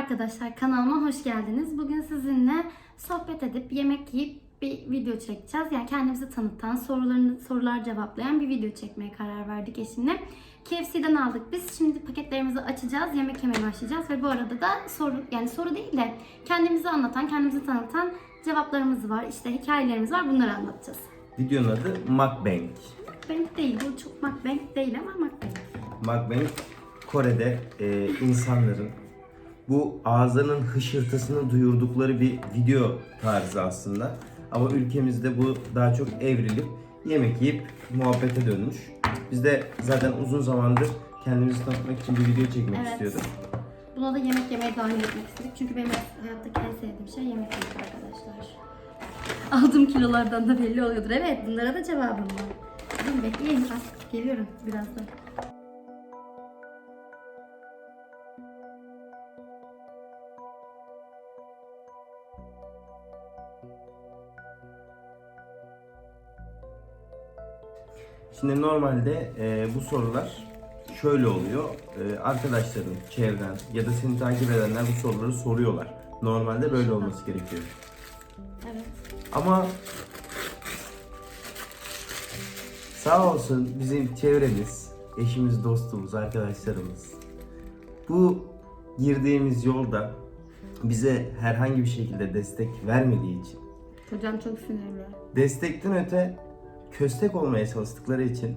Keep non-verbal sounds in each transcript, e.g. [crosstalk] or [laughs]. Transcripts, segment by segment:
arkadaşlar kanalıma hoş geldiniz. Bugün sizinle sohbet edip yemek yiyip bir video çekeceğiz. Yani kendimizi tanıtan, sorularını sorular cevaplayan bir video çekmeye karar verdik eşimle. KFC'den aldık biz. Şimdi paketlerimizi açacağız, yemek yemeye başlayacağız ve bu arada da soru yani soru değil de kendimizi anlatan, kendimizi tanıtan cevaplarımız var. İşte hikayelerimiz var. Bunları anlatacağız. Videonun adı Mukbang. Mukbang değil, bu çok mukbang değil ama mukbang. Mukbang Kore'de e, insanların bu ağızlarının hışırtısını duyurdukları bir video tarzı aslında. Ama ülkemizde bu daha çok evrilip yemek yiyip muhabbete dönmüş. Biz de zaten uzun zamandır kendimizi tanıtmak için bir video çekmek Evet. istiyorduk. Buna da yemek yemeye dahil etmek istedik. Çünkü benim hayattaki en sevdiğim şey yemek yemek arkadaşlar. [laughs] Aldığım kilolardan da belli oluyordur. Evet bunlara da cevabım var. Bekleyin geliyorum birazdan. Şimdi normalde e, bu sorular şöyle oluyor. E, arkadaşların, çevren ya da seni takip edenler bu soruları soruyorlar. Normalde böyle olması gerekiyor. Evet. Ama sağ olsun bizim çevremiz, eşimiz, dostumuz, arkadaşlarımız bu girdiğimiz yolda bize herhangi bir şekilde destek vermediği için Hocam çok sinirli. destekten öte köstek olmaya çalıştıkları için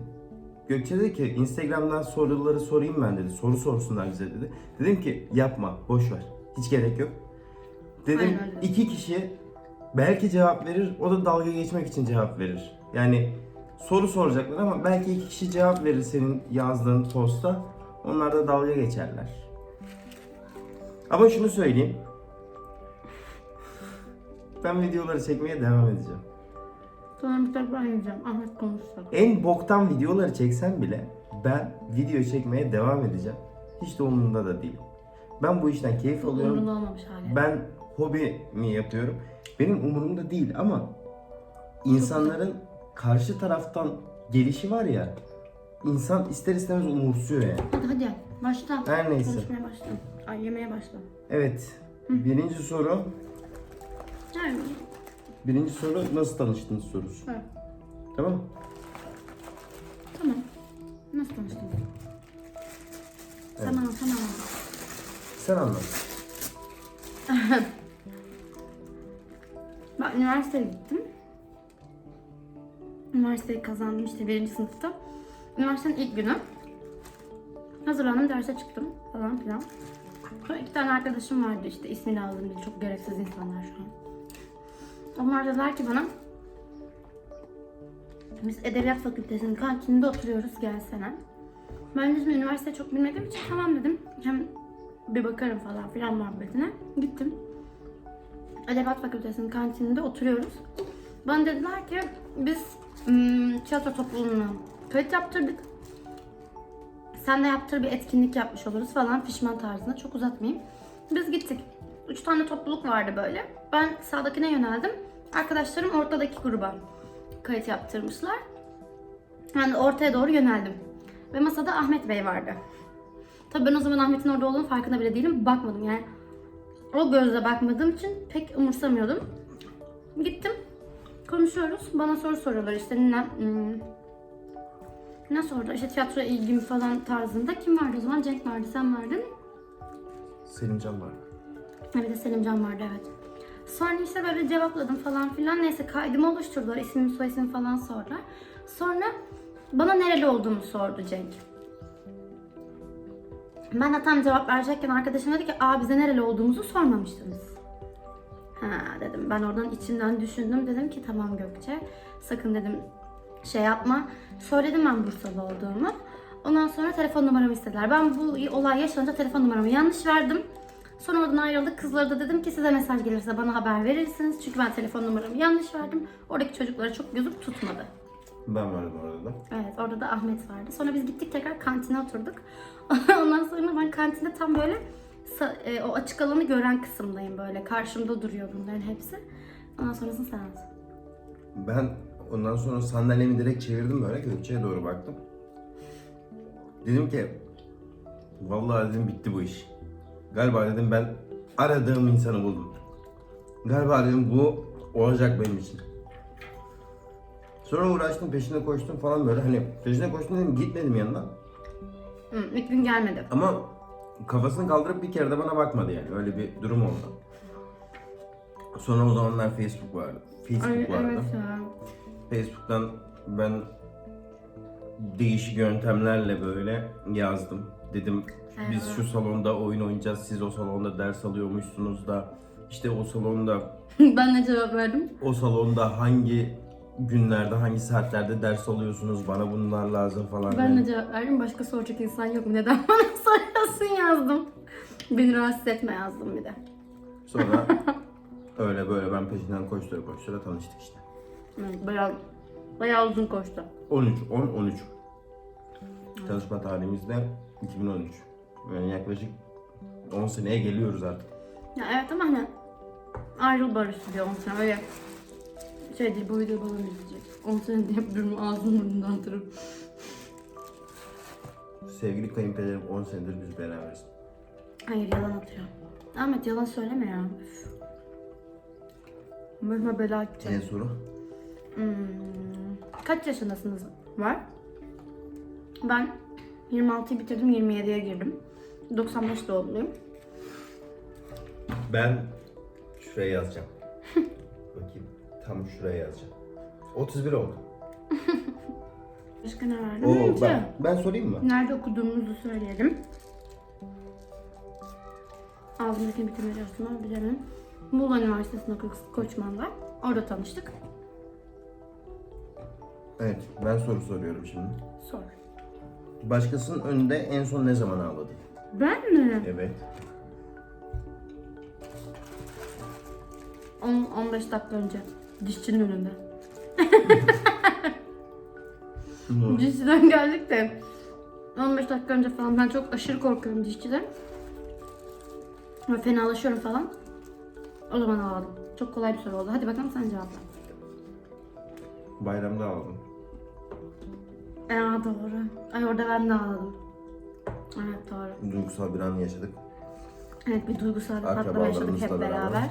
Gökçe dedi ki Instagram'dan soruları sorayım ben dedi. Soru sorsunlar bize dedi. Dedim ki yapma boş ver. Hiç gerek yok. Dedim Aynen öyle. iki kişi belki cevap verir. O da dalga geçmek için cevap verir. Yani soru soracaklar ama belki iki kişi cevap verir senin yazdığın posta. Onlar da dalga geçerler. Ama şunu söyleyeyim. Ben videoları çekmeye devam edeceğim. Sonra ben yiyeceğim. Ahmet konuşacak. En boktan videoları çeksem bile ben video çekmeye devam edeceğim. Hiç de umurumda da değil. Ben bu işten keyif alıyorum. Umurunda olmamış hali. Ben hobi mi yapıyorum? Benim umurumda değil ama insanların karşı taraftan gelişi var ya insan ister istemez umursuyor yani. Hadi hadi başla. Her neyse. Konuşmaya başla. Ay yemeye başla. Evet. Birinci soru. Yani. Birinci soru nasıl tanıştınız sorusu. Evet. Tamam. Tamam. Nasıl konuştun? Evet. Tamam tamam. Sen anlat. [laughs] Ben üniversiteye gittim. Üniversiteyi kazandım işte birinci sınıfta. Üniversitenin ilk günü. Hazırlandım derse çıktım falan filan. Sonra iki tane arkadaşım vardı işte ismi lazım değil çok gereksiz insanlar şu an. Onlar dediler ki bana biz Edebiyat Fakültesi'nin kantininde oturuyoruz gelsene. Ben dedim üniversite çok bilmediğim için tamam dedim. Hem bir bakarım falan filan muhabbetine. Gittim. Edebiyat Fakültesi'nin kantininde oturuyoruz. Bana dediler ki biz ım, tiyatro topluluğuna kayıt yaptırdık. Sen de yaptır bir etkinlik yapmış oluruz falan fişman tarzında. Çok uzatmayayım. Biz gittik. Üç tane topluluk vardı böyle. Ben sağdakine yöneldim. Arkadaşlarım ortadaki gruba kayıt yaptırmışlar. Ben de ortaya doğru yöneldim. Ve masada Ahmet Bey vardı. Tabii ben o zaman Ahmet'in orada olduğunu farkında bile değilim. Bakmadım yani. O gözle bakmadığım için pek umursamıyordum. Gittim. Konuşuyoruz. Bana soru soruyorlar işte ne, hmm, ne sordu? İşte tiyatro ilgim falan tarzında. Kim vardı o zaman? Cenk vardı, sen vardın. Selimcan var. Bir de Selimcan vardı evet. Sonra işte böyle cevapladım falan filan. Neyse kaydımı oluşturdular. İsmimi soy ismimi falan sordular. Sonra bana nereli olduğumu sordu Cenk. Ben de tam cevap verecekken arkadaşım dedi ki aa bize nereli olduğumuzu sormamıştınız. Ha dedim ben oradan içimden düşündüm dedim ki tamam Gökçe sakın dedim şey yapma. Söyledim ben Bursalı olduğumu. Ondan sonra telefon numaramı istediler. Ben bu olay yaşanınca telefon numaramı yanlış verdim. Sonra oradan ayrıldık. Kızlara da dedim ki size mesaj gelirse bana haber verirsiniz. Çünkü ben telefon numaramı yanlış verdim. Oradaki çocuklara çok gözüm tutmadı. Ben vardım orada da. Evet orada da Ahmet vardı. Sonra biz gittik tekrar kantine oturduk. [laughs] Ondan sonra ben kantinde tam böyle e, o açık alanı gören kısımdayım böyle. Karşımda duruyor bunların hepsi. Ondan sonrasını sen anlat. Ben ondan sonra sandalyemi direkt çevirdim böyle Gökçe'ye doğru baktım. Dedim ki vallahi dedim bitti bu iş. Galiba dedim ben aradığım insanı buldum. Galiba dedim bu olacak benim için. Sonra uğraştım peşine koştum falan böyle hani peşine koştum dedim gitmedim yanına. Hı, ilk gün gelmedi. Ama kafasını kaldırıp bir kere de bana bakmadı yani öyle bir durum oldu. Sonra o zamanlar Facebook vardı. Facebook Ay, vardı. evet ya. Facebook'tan ben değişik yöntemlerle böyle yazdım. Dedim biz şu salonda oyun oynayacağız, siz o salonda ders alıyormuşsunuz da işte o salonda [laughs] ben ne cevap verdim? o salonda hangi günlerde, hangi saatlerde ders alıyorsunuz, bana bunlar lazım falan. Ben dedim. cevap verdim. Başka soracak insan yok mu? Neden [laughs] bana soruyorsun yazdım. Beni rahatsız etme yazdım bir de. Sonra [laughs] öyle böyle ben peşinden koştura koştura tanıştık işte. Evet, bayağı, bayağı uzun koştu. 13, 10, 13. Tanışma tarihimiz de 2013. Yani yaklaşık 10 seneye geliyoruz artık. Ya evet ama hani ayrıl barış diyor 10 sene öyle şey değil bu video bana izleyecek. 10 sene diye durumu ağzını burnundan hatırım. Sevgili kayınpederim 10 senedir biz beraberiz. Hayır yalan atıyor. Ahmet yalan söyleme ya. Üf. Başıma bela açacak. En soru? Hmm. Kaç yaşındasınız var? Ben 26'yı bitirdim 27'ye girdim. 95 doğumluyum. Ben şuraya yazacağım. [laughs] Bakayım tam şuraya yazacağım. 31 oldu. [laughs] Başka ne vardı? Oo, ben, ben sorayım mı? Nerede okuduğumuzu söyleyelim. Ağzımdaki bitirme çalışma bilelim. Muğla Üniversitesi'nde Koçman'da. Orada tanıştık. Evet ben soru soruyorum şimdi. Sor. Başkasının önünde en son ne zaman ağladın? Ben mi? Evet. 10, 15 dakika önce. Dişçinin önünde. [laughs] Dişçiden geldik de 15 dakika önce falan ben çok aşırı korkuyorum dişçiden. Ve fenalaşıyorum falan. O zaman ağladım. Çok kolay bir soru oldu. Hadi bakalım sen cevapla. Bayramda ağladım. Aa doğru. Ay orada ben de ağladım. Evet doğru. Duygusal bir an yaşadık. Evet bir duygusal bir patlama yaşadık hep beraber. beraber.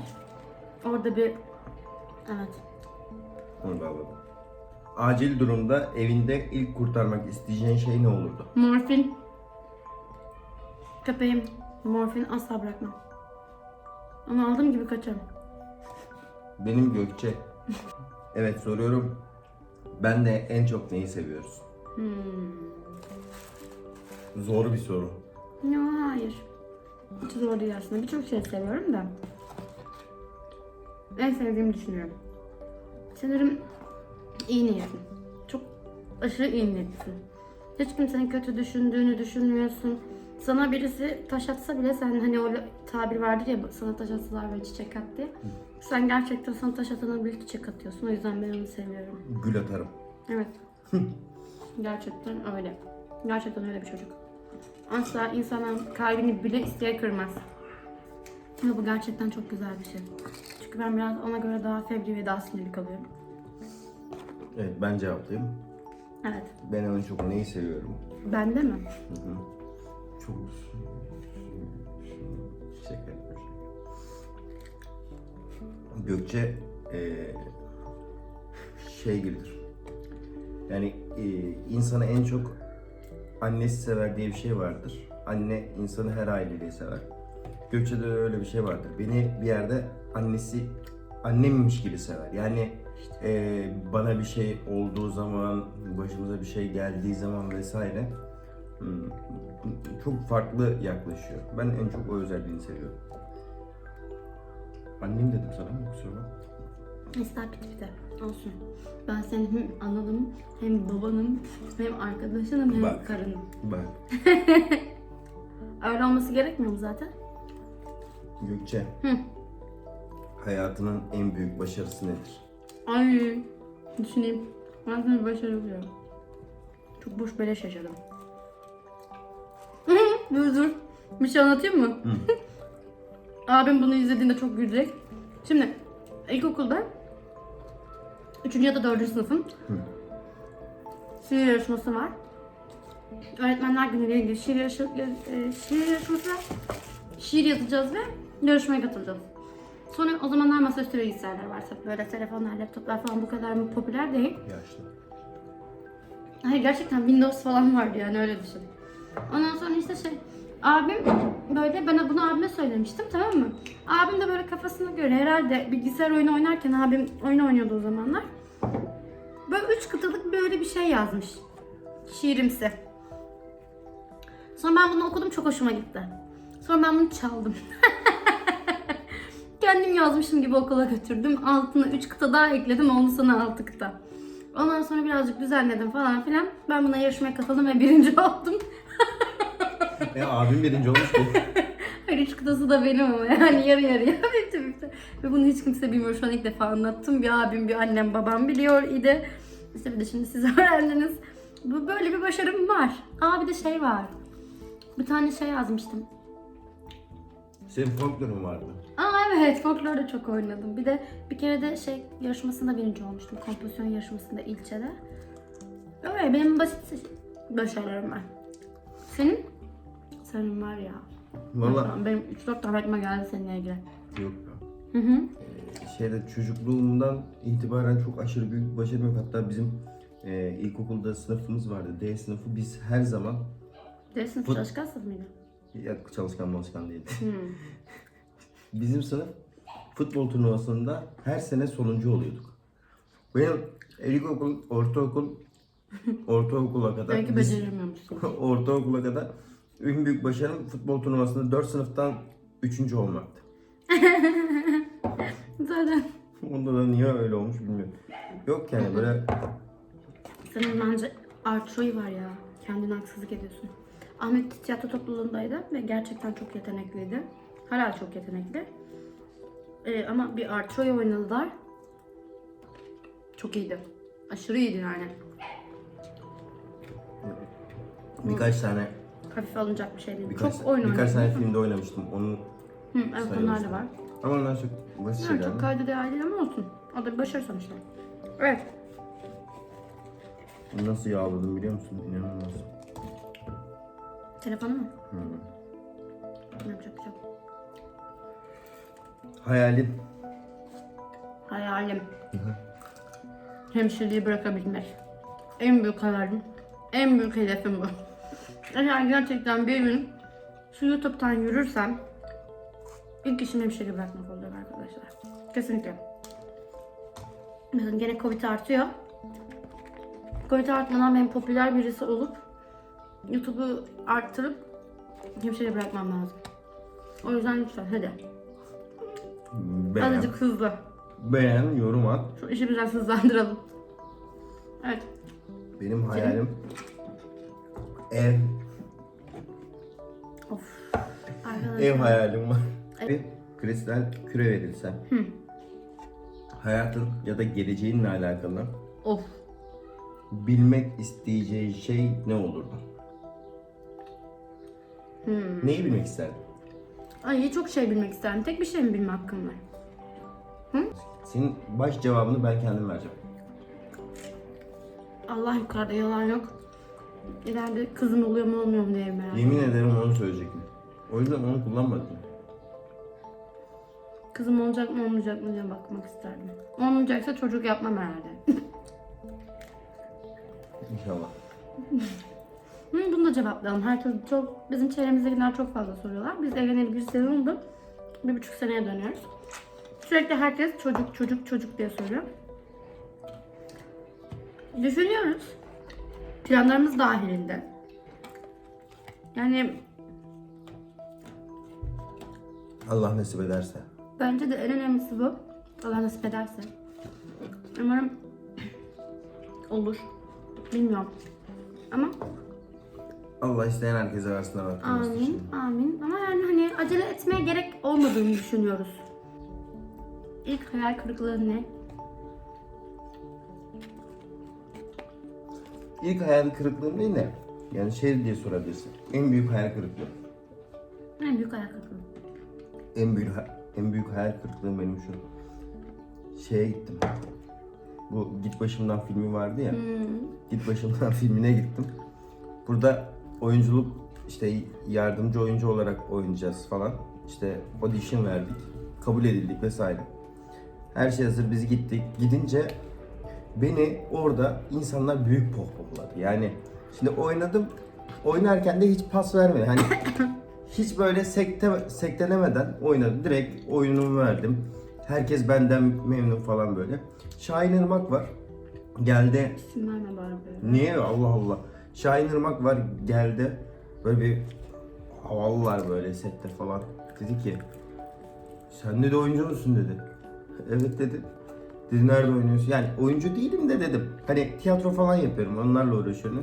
Orada bir evet. Onu da ağladım. Acil durumda evinde ilk kurtarmak isteyeceğin şey ne olurdu? Morfin. Köpeğim. Morfin asla bırakmam. Onu aldığım gibi kaçarım. Benim Gökçe. evet soruyorum. Ben de en çok neyi seviyoruz? Hmm. Zor bir soru. Ya hayır. Hiç zor değil aslında. Birçok şey seviyorum da. En sevdiğimi düşünüyorum. Sanırım iyi niyetli. Çok aşırı iyi niyetlisin. Hiç kimsenin kötü düşündüğünü düşünmüyorsun. Sana birisi taş atsa bile sen hani o tabir vardır ya sana taş atsalar ve çiçek at diye. Sen gerçekten sana taş atana bir çiçek atıyorsun. O yüzden ben onu seviyorum. Gül atarım. Evet. Gerçekten öyle. Gerçekten öyle bir çocuk. Asla insanın kalbini bile isteye kırmaz. Ve bu gerçekten çok güzel bir şey. Çünkü ben biraz ona göre daha fevri ve daha sinirli kalıyorum. Evet ben cevaplayayım. Evet. Ben en çok neyi seviyorum? Bende mi? Çok şaka yapmış. Gökçe eee, şey gibidir. Yani eee, insanı en çok annesi sever diye bir şey vardır. Anne insanı her aileyle sever. Gökçe'de öyle bir şey vardır. Beni bir yerde annesi annemmiş gibi sever. Yani eee, bana bir şey olduğu zaman, başımıza bir şey geldiği zaman vesaire hmm, çok farklı yaklaşıyor. Ben en çok o özelliğini seviyorum. Annem dedim sana mı kusura bakma. Estağfurullah bir de. Olsun. Ben senin hem analım, hem babanım, hem arkadaşınım, hem Bak. karınım. Bak [laughs] Öyle olması gerekmiyor mu zaten? Gökçe. Hı. Hayatının en büyük başarısı nedir? Ay düşüneyim. Ben seni başarılıyorum. Çok boş beleş yaşadım. [laughs] dur dur. Bir şey anlatayım mı? [laughs] Abim bunu izlediğinde çok gülecek. Şimdi ilkokulda 3. ya da 4. sınıfın şiir yarışması var. Öğretmenler günüyle ilgili şiir, yarışı, e, şiir yarışması var. Şiir yazacağız ve Yarışmaya katılacağız. Sonra o zamanlar masaüstü bilgisayarlar var. Tabii Böyle telefonlar, laptoplar falan bu kadar mı popüler değil. Yaşlı. Hayır gerçekten Windows falan vardı yani öyle düşün. Ondan sonra işte şey abim böyle ben bunu abime söylemiştim tamam mı? Abim de böyle kafasına göre herhalde bilgisayar oyunu oynarken abim oyun oynuyordu o zamanlar. Böyle üç kıtalık böyle bir şey yazmış. Şiirimsi. Sonra ben bunu okudum çok hoşuma gitti. Sonra ben bunu çaldım. [laughs] Kendim yazmışım gibi okula götürdüm. Altına 3 kıta daha ekledim. Oldu sana 6 kıta. Ondan sonra birazcık düzenledim falan filan. Ben buna yarışmaya katıldım ve birinci [laughs] oldum. [laughs] E abim birinci olmuş. [laughs] Hayır üç kıtası da benim ama yani yarı yarıya bitti [laughs] bitti. Ve bunu hiç kimse bilmiyor. Şu an ilk defa anlattım. Bir abim, bir annem, babam biliyor idi. İşte bir de şimdi siz öğrendiniz. Bu böyle bir başarım var. Aa bir de şey var. Bir tane şey yazmıştım. Senin folklorun vardı. Aa evet folklorda çok oynadım. Bir de bir kere de şey yarışmasında birinci olmuştum. Kompozisyon yarışmasında ilçede. Öyle benim basit başarılarım var. Senin? Senin var ya. Valla Benim 3-4 tane aklıma geldi seninle ilgili. yok. Hı hı. Ee, şeyde çocukluğumdan itibaren çok aşırı büyük bir başarım yok. Hatta bizim e, ilkokulda sınıfımız vardı. D sınıfı. Biz her zaman Dersin Fut- çalışkan sınıf mıydı? ya çalışkan çalışkan değildi. Hı. [laughs] Bizim sınıf futbol turnuvasında her sene sonuncu oluyorduk. Benim ilkokul, ortaokul, [laughs] ortaokula kadar, Belki beceremiyormuşsun. [laughs] ortaokula kadar en büyük başarım futbol turnuvasında 4 sınıftan 3. olmaktı. [laughs] Zaten Onda da niye öyle olmuş bilmiyorum. Yok yani böyle senin bence artroyu var ya. Kendine haksızlık ediyorsun. Ahmet tiyatro topluluğundaydı ve gerçekten çok yetenekliydi. Hala çok yetenekli. Ee, ama bir artroyu oynadılar. Çok iyiydi. Aşırı iyiydi yani. birkaç tane Hafife alınacak bir şey değil. birkaç, çok oyun birkaç tane filmde oynamıştım. Onu Hı, evet onlar da var. ama onlar çok basit şeyler. çok kayda değer değil ama olsun. O da bir başarı sonuçta. Evet. Nasıl yağladım biliyor musun? İnanılmaz. Telefonu mu? Hı. Yapacak bir şey yok. Hayalim. Hayalim. Hemşireliği bırakabilmek. En büyük hayalim. En büyük hedefim bu. Eğer gerçekten bir gün şu YouTube'dan yürürsem ilk işim hemşireyi bırakmak olacak arkadaşlar. Kesinlikle. Bakın gene Covid artıyor. Covid artmadan ben popüler birisi olup YouTube'u arttırıp hemşireyi bırakmam lazım. O yüzden lütfen hadi. Beğen, Azıcık hızlı. beğen, yorum at. Şu işi biraz hızlandıralım. Evet. Benim hayalim ev, Of. Arkadaşlar. ev hayalim var. Bir kristal küre verilse. Hı. Hayatın ya da geleceğinle alakalı Of. bilmek isteyeceği şey ne olurdu? Hmm. Neyi bilmek isterdin? Ay çok şey bilmek isterim. Tek bir şey mi bilme hakkım var? Senin baş cevabını ben kendim vereceğim. Allah yukarıda yalan yok. İleride kızım oluyor mu olmuyor mu diye merak Yemin ederim onu söyleyecektim. O yüzden onu kullanmadım. Kızım olacak mı olmayacak mı diye bakmak isterdim. Olmayacaksa çocuk yapmam herhalde. [laughs] İnşallah. Hı, bunu da cevaplayalım. Her türlü çok, bizim çevremizdekiler çok fazla soruyorlar. Biz evleneli bir sene oldu. Bir buçuk seneye dönüyoruz. Sürekli herkes çocuk çocuk çocuk diye soruyor. Düşünüyoruz. Planlarımız dahilinde. Yani Allah nasip ederse. bence de en önemlisi bu. Allah nasip ederse. Umarım olur. Bilmiyorum. Ama Allah isteyen herkese versin Rabbimiz Amin, amin. Ama yani hani acele etmeye gerek olmadığını düşünüyoruz. İlk hayal kırıklığı ne? İlk hayal kırıklığın ne ne? Yani şey diye sorabilirsin. En büyük hayal kırıklığı. En büyük hayal kırıklığı. En büyük en büyük hayal kırıklığım benim şu. Şeye gittim. Bu Git Başımdan filmi vardı ya. Hmm. Git Başımdan [laughs] filmine gittim. Burada oyunculuk işte yardımcı oyuncu olarak oynayacağız falan. İşte audition verdik. Kabul edildik vesaire. Her şey hazır biz gittik. Gidince beni orada insanlar büyük pohpohladı. Yani şimdi oynadım. Oynarken de hiç pas vermedi. Hani [coughs] hiç böyle sekte, sektelemeden oynadım. Direkt oyunumu verdim. Herkes benden memnun falan böyle. Şahin Irmak var. Geldi. Bari. Niye? Allah Allah. Şahin Irmak var. Geldi. Böyle bir havalılar böyle sette falan. Dedi ki sen de oyuncu musun dedi. Evet dedi. Dedi nerede oynuyorsun? Yani oyuncu değilim de dedim. Hani tiyatro falan yapıyorum. Onlarla uğraşıyorum.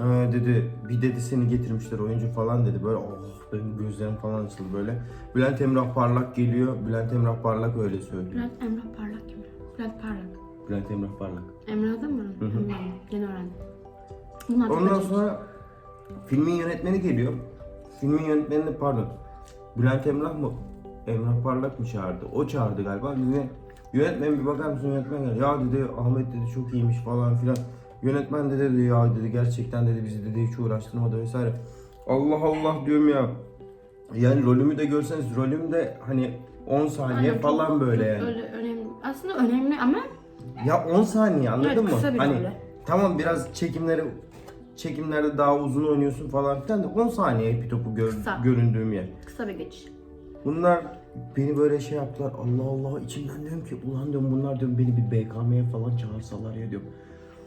Aa, dedi bir dedi seni getirmişler oyuncu falan dedi. Böyle oh benim gözlerim falan açıldı böyle. Bülent Emrah Parlak geliyor. Bülent Emrah Parlak öyle söylüyor. Bülent Emrah Parlak kim? Bülent Parlak. Bülent Emrah Parlak. Emrah'da mı? Emrah. Yeni öğrendim. Bunlar Ondan sonra filmin yönetmeni geliyor. Filmin yönetmenini pardon. Bülent Emrah mı? Emrah Parlak mı çağırdı? O çağırdı galiba. Dedi yönetmen bir bakar mısın yönetmen geldi. Ya dedi Ahmet dedi çok iyiymiş falan filan. Yönetmen de dedi ya dedi gerçekten dedi bizi dedi hiç uğraştırmadı vesaire. Allah Allah diyorum ya. Yani rolümü de görseniz rolüm de hani 10 saniye Aynen, çok- falan böyle çok yani. Öyle önemli. Aslında önemli ama Ya 10 saniye anladın Evet, mı? kısa bir hani böyle. tamam biraz çekimleri çekimlerde daha uzun oynuyorsun falan filan da 10 saniye hepi topu gör- Kısa. göründüğüm yer. kısa bir geçiş. Bunlar beni böyle şey yaptılar. Allah Allah içimden diyorum ki ulan diyorum bunlar diyorum beni bir BKM'ye falan çağırsalar ya diyorum.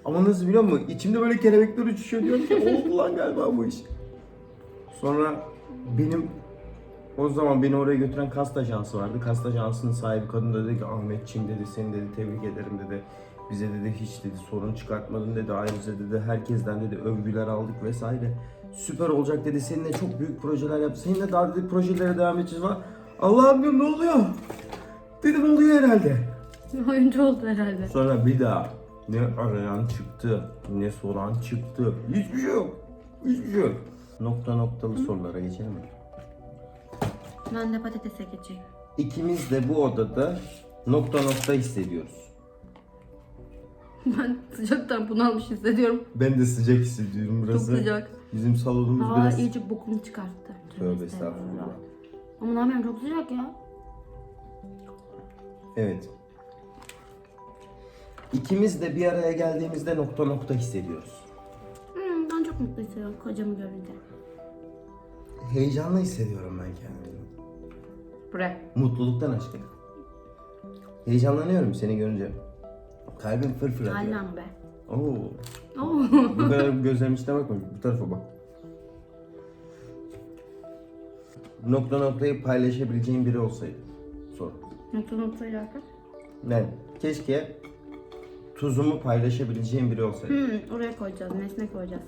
Ama nasıl biliyor musun? İçimde böyle kelebekler uçuşuyor diyorum ki oldu lan galiba bu iş. Sonra benim o zaman beni oraya götüren kast ajansı vardı. Kast ajansının sahibi kadın da dedi ki Ahmetçiğim dedi seni dedi tebrik ederim dedi. Bize dedi hiç dedi sorun çıkartmadın dedi. Ayrıca dedi herkesten dedi övgüler aldık vesaire. Süper olacak dedi. Seninle çok büyük projeler yap. Seninle daha dedi projelere devam edeceğiz falan. Allah'ım diyorum ne oluyor? Dedim oluyor herhalde. [laughs] Oyuncu oldu herhalde. Sonra bir daha ne arayan çıktı, ne soran çıktı. Hiçbir şey yok. Hiçbir şey yok. Nokta noktalı sorulara geçelim mi? Ben de patatese geçeyim. İkimiz de bu odada nokta nokta hissediyoruz. Ben sıcaktan bunalmış hissediyorum. Ben de sıcak hissediyorum Çok burası. sıcak. Bizim salonumuz Hava biraz... iyice bokunu çıkarttı. Tövbe estağfurullah. Ama ne yapayım çok sıcak ya. Evet. İkimiz de bir araya geldiğimizde nokta nokta hissediyoruz. Hmm, ben çok mutlu hissediyorum kocamı görünce. Heyecanlı hissediyorum ben kendimi. Buraya. Mutluluktan aşkım. Heyecanlanıyorum seni görünce. Kalbim fırfır atıyor. Aynen be. Oo. Oo. Bu kadar gözlerim içine bakma. Bu tarafa bak. Nokta noktayı paylaşabileceğin biri olsaydı. Sor. Nokta nokta yakın. Yani keşke tuzumu paylaşabileceğim biri olsaydı. Hmm, oraya koyacağız, nesne koyacağız.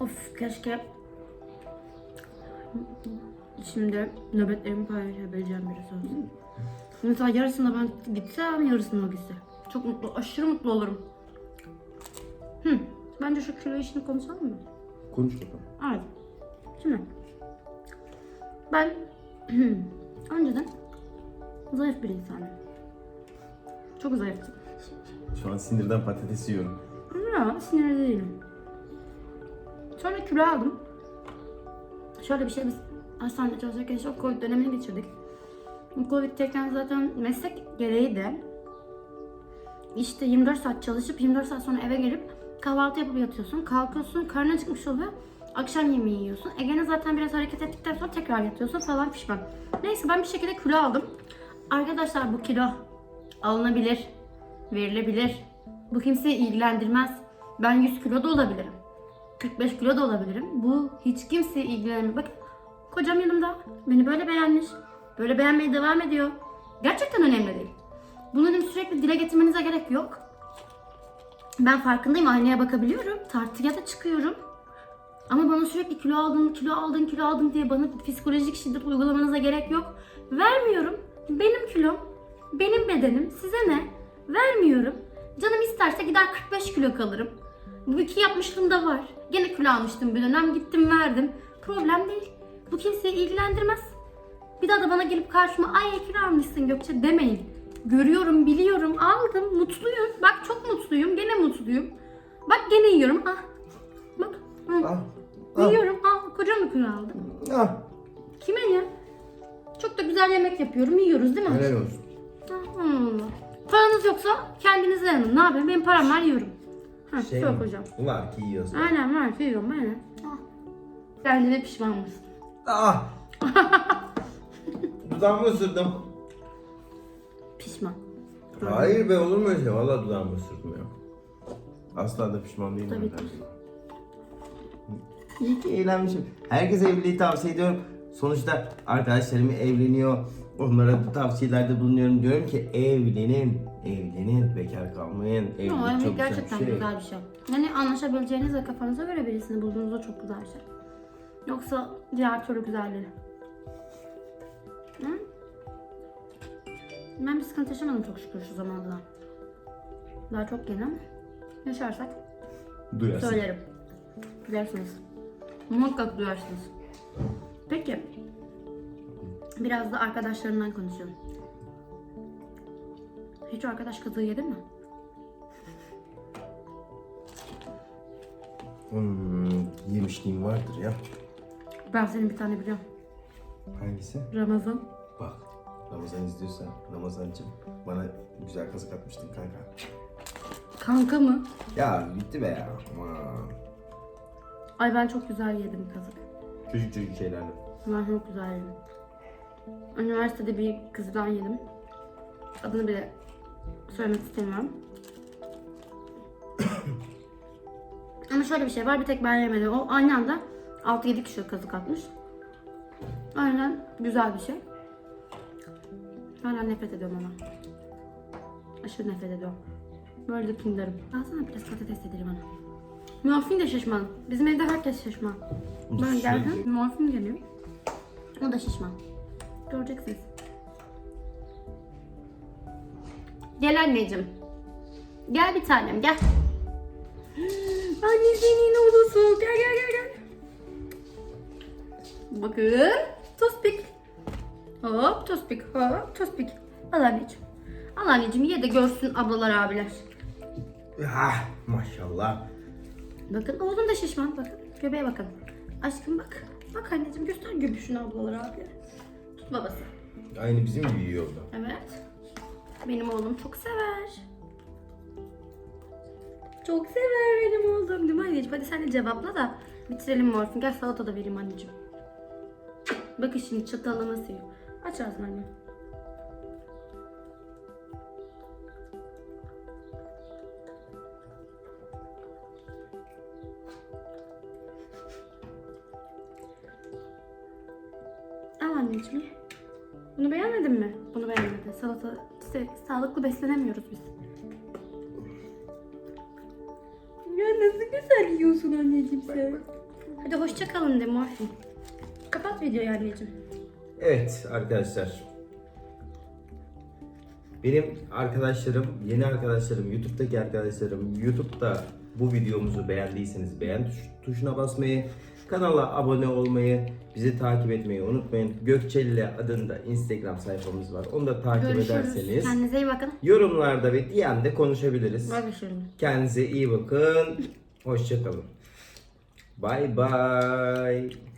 Of keşke şimdi nöbetlerimi paylaşabileceğim birisi olsun. Mesela yarısında ben gitsem, yarısında o gitse. Çok mutlu, aşırı mutlu olurum. Hı, bence şu kilo işini konuşalım mı? Konuş bakalım. Evet. Şimdi ben [clears throat] önceden zayıf bir insanım. Çok zayıftım. Şu an sinirden patates yiyorum. Ya sinirli değilim. Sonra kilo aldım. Şöyle bir şey biz hastanede çalışırken o Covid dönemini geçirdik. Covid'teyken zaten meslek gereği de işte 24 saat çalışıp 24 saat sonra eve gelip kahvaltı yapıp yatıyorsun. Kalkıyorsun, karnın çıkmış oluyor. Akşam yemeği yiyorsun. E zaten biraz hareket ettikten sonra tekrar yatıyorsun falan pişman. Neyse ben bir şekilde kilo aldım. Arkadaşlar bu kilo alınabilir, verilebilir. Bu kimseyi ilgilendirmez. Ben 100 kilo da olabilirim. 45 kilo da olabilirim. Bu hiç kimseyi ilgilendirmez. Bak kocam yanımda. Beni böyle beğenmiş. Böyle beğenmeye devam ediyor. Gerçekten önemli değil. Bunları sürekli dile getirmenize gerek yok. Ben farkındayım. Aynaya bakabiliyorum. Tartıya da çıkıyorum. Ama bana sürekli kilo aldın, kilo aldın, kilo aldın diye bana psikolojik şiddet uygulamanıza gerek yok. Vermiyorum. Benim kilom, benim bedenim. Size ne? Vermiyorum. Canım isterse gider 45 kilo kalırım. Bu iki yapmışlığım da var. Gene kilo almıştım bir dönem. Gittim verdim. Problem değil. Bu kimseyi ilgilendirmez. Bir daha da bana gelip karşıma ay kilo almışsın Gökçe demeyin. Görüyorum, biliyorum, aldım, mutluyum. Bak çok mutluyum, gene mutluyum. Bak gene yiyorum. Ah. Bak. Hı. Ah. Ah. Yiyorum. Al kocam da kilo aldı. Ah, Kime ne? Çok da güzel yemek yapıyorum. Yiyoruz değil mi? helal olsun. Hmm. Paranız yoksa kendinize yanın. Ne yapayım? Benim param var yiyorum. Ha, Şey mi? hocam. Var ki yiyorsun. Aynen var yiyorum aynen. Ah. Kendine pişman mısın? Ah! [laughs] Dudağımı ısırdım. Pişman. Hayır be olur mu öyle şey? Valla dudağımı ısırdım ya. Asla da pişman değilim. Tabii ki. İyi ki eğlenmişim. Herkese evliliği tavsiye ediyorum. Sonuçta arkadaşlarım evleniyor. Onlara bu tavsiyelerde bulunuyorum. Diyorum ki evlenin, evlenin, bekar kalmayın. Evlilik Ama çok güzel gerçekten bir şey. güzel bir şey. Yani anlaşabileceğiniz ve kafanıza göre birisini bulduğunuzda çok güzel bir şey. Yoksa diğer türlü güzel Ben bir sıkıntı yaşamadım çok şükür şu zamanda. Daha çok yeni ama yaşarsak Duyarsın. söylerim. Duyarsınız. Muhakkak duyarsınız. Peki. Biraz da arkadaşlarından konuşalım. Hiç arkadaş kazığı yedin mi? Hmm, yemişliğim vardır ya. Ben senin bir tane biliyorum. Hangisi? Ramazan. Bak Ramazan izliyorsa Ramazancım bana güzel kazık atmıştın kanka. Kanka mı? Ya bitti be ya. Aman. Ay ben çok güzel yedim kazık. Çocuk çocuk şeylerle. Ben çok güzel yedim. Üniversitede bir kızdan yedim. Adını bile söylemek istemiyorum. [coughs] Ama şöyle bir şey var, bir tek ben yemedim. O aynı anda 6-7 kişi kazık atmış. Aynen güzel bir şey. Hala nefret ediyorum ama. Aşırı nefret ediyorum. Böyle de kindarım. Alsana biraz patates yedir bana. Muafin de şişman. Bizim evde herkes şişman. Ben Şöyle geldim, muafin geliyor. O da şişman. Göreceksiniz. Gel anneciğim. Gel bir tanem gel. [gasps] Annesinin oğlusu. Gel gel gel gel. Bakın. Tospik. Hop tospik hop tospik. Al anneciğim. Al anneciğim ye de görsün ablalar abiler. Ah, maşallah. Bakın oğlum da şişman bakın. Göbeğe bakın. Aşkım bak. Bak anneciğim göster göbüşünü ablalar abiler. Tut babası. Aynı bizim gibi yiyor da. Evet. Benim oğlum çok sever. Çok sever benim oğlum değil mi anneciğim? Hadi sen de cevapla da bitirelim morfin. Gel salata da vereyim anneciğim. Bakın şimdi çatalla nasıl yiyor. Aç ağzını anne. Al anneciğim. Bunu beğenmedin mi? Bunu beğenmedi. Salata, işte sağlıklı beslenemiyoruz biz. Ya nasıl güzel yiyorsun anneciğim sen. Hadi hoşça kalın de Morfin. Kapat videoyu anneciğim. Evet arkadaşlar. Benim arkadaşlarım, yeni arkadaşlarım, YouTube'daki arkadaşlarım, YouTube'da bu videomuzu beğendiyseniz beğen tuş- tuşuna basmayı, kanala abone olmayı, bizi takip etmeyi unutmayın. Gökçeli adında Instagram sayfamız var. Onu da takip Görüşürüz. ederseniz Kendinize iyi bakın. yorumlarda ve DM'de konuşabiliriz. Görüşürüz. Kendinize iyi bakın. Hoşçakalın. Bye bye.